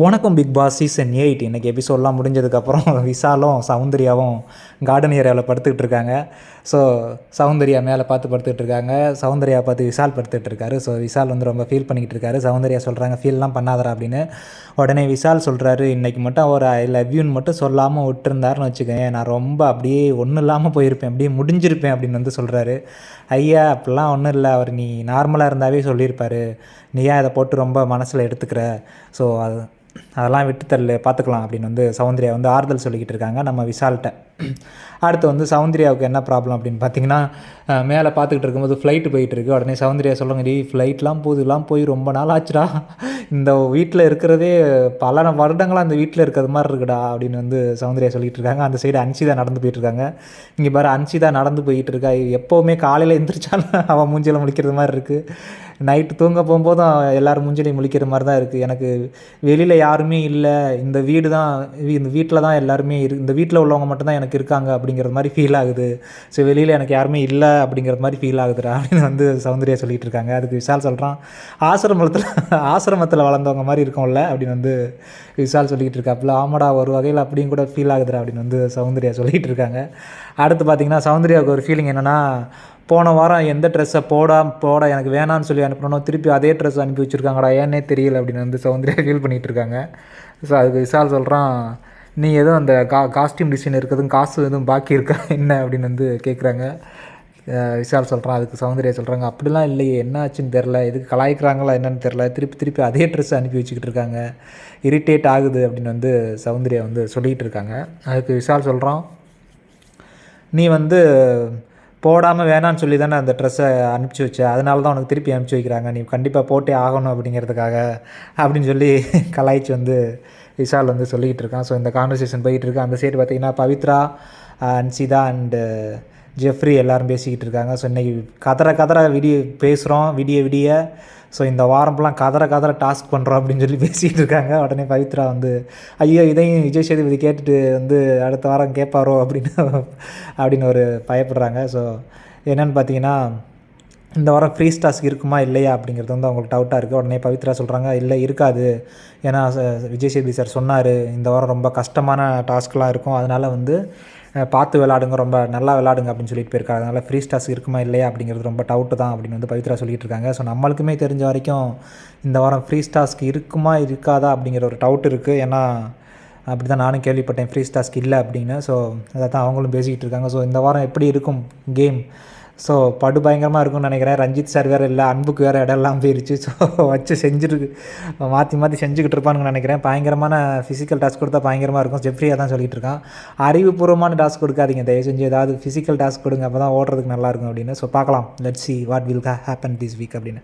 வணக்கம் big Boss season eight இன்றைக்கி எபிசோடெலாம் முடிஞ்சதுக்கப்புறம் விசாலும் சௌந்தர்யாவும் கார்டன் ஏரியாவில் படுத்துக்கிட்டு இருக்காங்க. ஸோ சௌந்தர்யா மேலே பார்த்து படுத்துக்கிட்டு இருக்காங்க. சௌந்தர்யா பார்த்து விசால் படுத்துக்கிட்டு இருக்காரு. ஸோ விசால் வந்து ரொம்ப ஃபீல் பண்ணிக்கிட்டு இருக்காரு. சௌந்தர்யா சொல்கிறாங்க ஃபீல்லாம் பண்ணாதரா அப்படின்னு. உடனே விசால் சொல்கிறாரு இன்றைக்கி மட்டும் அவர் ஐ லவ் யூன்னு மட்டும் சொல்லாமல் விட்டுருந்தாருன்னு வச்சுக்கோங்க நான் ரொம்ப அப்படியே ஒன்றும் இல்லாமல் போயிருப்பேன். அப்படியே முடிஞ்சிருப்பேன் அப்படின்னு வந்து சொல்கிறாரு ஐயா அப்படிலாம் ஒன்றும் இல்லை. அவர் நீ நார்மலாக இருந்தாவே சொல்லியிருப்பார். நீ ஏன் இதை போட்டு ரொம்ப மனசில் எடுத்துக்கிற. ஸோ அது அதெல்லாம் விட்டுத்தரல பார்த்துக்கலாம் அப்படின்னு வந்து சௌந்தர்யா வந்து ஆறுதல் சொல்லிக்கிட்டு இருக்காங்க. நம்ம விசால்கிட்ட அடுத்து வந்து சௌந்தர்யாவுக்கு என்ன ப்ராப்ளம் அப்படின்னு பார்த்தீங்கன்னா மேலே பார்த்துக்கிட்டு இருக்கும்போது ஃப்ளைட்டு போயிட்டு இருக்கு உடனே சௌந்தர்யா சொல்லுங்க டி ஃப்ளைட்லாம் போதுலாம் போய் ரொம்ப நாள் ஆச்சுடா. இந்த வீட்டில் இருக்கிறதே பல வருடங்களாக அந்த வீட்டில் இருக்கிறது மாதிரி இருக்குடா அப்படின்னு வந்து சௌந்தர்யா சொல்லிகிட்டு இருக்காங்க. அந்த சைடு அன்சிதா நடந்து போயிட்டு இருக்காங்க. இங்கே பாரு அன்சிதா நடந்து போயிட்டு இருக்கா. எப்போவுமே காலையில் எந்திரிச்சாலும் அவன் மூஞ்சியில் முழிக்கிறது மாதிரி இருக்குது நைட்டு தூங்க போகும்போதும் எல்லோரும் மூஞ்சிலையும் முழிக்கிற மாதிரி தான் இருக்குது எனக்கு வெளியில் யாருமே இல்லை. இந்த வீடு தான் இந்த வீட்டில் தான் எல்லாருமே இரு இந்த வீட்டில் உள்ளவங்க மட்டும்தான் எனக்கு இருக்காங்க அப்படிங்கிறது மாதிரி ஃபீல் ஆகுது. ஸோ வெளியில் எனக்கு யாருமே இல்லை அப்படிங்கிறது மாதிரி ஃபீல் ஆகுதுடா அப்படின்னு வந்து சௌந்தர்யா சொல்லிட்டு இருக்காங்க. அதுக்கு விஷால் சொல்கிறான் ஆசிரமத்தில் ஆசிரமத்தில் வளர்ந்தவங்க மாதிரி இருக்கும்ல அப்படின்னு வந்து விஷால் சொல்லிக்கிட்டு இருக்காப்புல. ஆமாடா ஒரு வகையில் அப்படியும் கூட ஃபீல் ஆகுதுடா அப்படின்னு வந்து சௌந்தர்யா சொல்லிகிட்டு இருக்காங்க. அடுத்து பார்த்தீங்கன்னா சௌந்தர்யாவுக்கு ஒரு ஃபீலிங் என்னென்னா போன வாரம் எந்த ட்ரெஸ்ஸை போடா போட எனக்கு வேணான்னு சொல்லி அனுப்பினோ திருப்பி அதே ட்ரெஸ் அனுப்பி வச்சுருக்காங்கடா ஏன்னே தெரியல அப்படின்னு வந்து சௌந்தர்யா ஃபீல் பண்ணிகிட்டு இருக்காங்க. ஸோ அதுக்கு விஷால் சொல்கிறான் நீ எதுவும் அந்த கா காஸ்டியூம் டிசைன் இருக்கிறதும் காசு எதுவும் பாக்கி இருக்கா என்ன? அப்படின்னு வந்து கேட்குறாங்க விஷால் சொல்கிறான் அதுக்கு சௌந்தர்யா சொல்கிறாங்க அப்படிலாம் இல்லையே என்ன ஆச்சுன்னு தெரில இதுக்கு கலாய்க்கிறாங்களா என்னன்னு தெரில திருப்பி திருப்பி அதே ட்ரெஸ் அனுப்பி வச்சுக்கிட்டு இருக்காங்க. இரிட்டேட் ஆகுது அப்படின்னு வந்து சௌந்தர்யா வந்து சொல்லிகிட்டு இருக்காங்க. அதுக்கு விஷால் சொல்கிறான் நீ வந்து போடாமல் வேணான்னு சொல்லி தானே அந்த ட்ரெஸ்ஸை அனுப்பிச்சி வச்சேன் அதனால தான் உனக்கு திருப்பி அனுப்பிச்சி வைக்கிறாங்க. நீ கண்டிப்பாக போட்டே ஆகணும் அப்படிங்கிறதுக்காக அப்படின்னு சொல்லி கலாய்ச்சி வந்து விஷால் வந்து சொல்லிக்கிட்டு இருக்கான். ஸோ இந்த கான்வர்சேஷன் போயிட்டு இருக்கு. அந்த சைடு பார்த்தீங்கன்னா பவித்ரா அன்சிதா அண்டு ஜெஃப்ரி எல்லாரும் பேசிக்கிட்டு இருக்காங்க. ஸோ இன்றைக்கி கதற கதற விடிய பேசுகிறோம் விடிய விடிய. ஸோ இந்த வாரம்லாம் கதற கதற டாஸ்க் பண்ணுறோம் அப்படின்னு சொல்லி பேசிகிட்டு இருக்காங்க. உடனே பவித்ரா வந்து ஐயோ இதையும் விஜய் சேதுபதி கேட்டுட்டு வந்து அடுத்த வாரம் கேட்பாரோ? அப்படின்னு அப்படின்னு ஒரு பயப்படுறாங்க. ஸோ என்னென்னு பார்த்தீங்கன்னா இந்த வாரம் ஃப்ரீ டாஸ்க் இருக்குமா இல்லையா அப்படிங்கிறது வந்து அவங்களுக்கு டவுட்டாக இருக்குது உடனே பவித்ரா சொல்கிறாங்க இல்லை இருக்காது. ஏன்னா ச- விஜய் சேதுபதி சார் சொன்னார். இந்த வாரம் ரொம்ப கஷ்டமான டாஸ்க்லாம் இருக்கும். அதனால் வந்து பார்த்து விளாடுங்க ரொம்ப நல்லா விளாடுங்க அப்படின்னு சொல்லிட்டு போயிருக்காங்க அதனால் ஃப்ரீ ஸ்டாஸ் இருக்குமா இல்லையா அப்படிங்கிறது ரொம்ப டவுட்டு தான் அப்படின்னு வந்து பவித்ரா சொல்லிட்டு இருக்காங்க. ஸோ நம்மளுக்குமே தெரிஞ்ச வரைக்கும் இந்த வாரம் ஃப்ரீ ஸ்டாஸ்க்கு இருக்குமா இருக்காதா அப்படிங்கிற ஒரு டவுட் இருக்குது ஏன்னா அப்படி தான் நானும் கேள்விப்பட்டேன் ஃப்ரீ ஸ்டாஸ்க்கு இல்லை அப்படின்னு. ஸோ அதை தான் அவங்களும் பேசிக்கிட்டு இருக்காங்க. ஸோ இந்த வாரம் எப்படி இருக்கும் கேம் ஸோ படு பயங்கரமாக இருக்கும்னு நினைக்கிறேன். ரஞ்சித் சார் வேறு இல்லை அன்புக்கு வேறு இடம்லாம் போயிருச்சு. ஸோ வச்சு செஞ்சுட்டு மாற்றி மாற்றி செஞ்சுக்கிட்டு இருப்பானுன்னு நினைக்கிறேன். பயங்கரமான ஃபிசிக்கல் டாஸ்க் கொடுத்தா பயங்கரமாக இருக்கும். ஜெஃப்ரியாக தான் சொல்லிகிட்டு இருக்கான். அறிவுபூர்வமான டாஸ்க் கொடுக்காதீங்க. தயவு செஞ்சு ஏதாவது ஃபிசிக்கல் டாஸ்க் கொடுங்க. அப்போ தான் ஓடுறதுக்கு நல்லாயிருக்கும் அப்படின்னு. ஸோ பார்க்கலாம். Let see what will happen this week அப்படின்னு.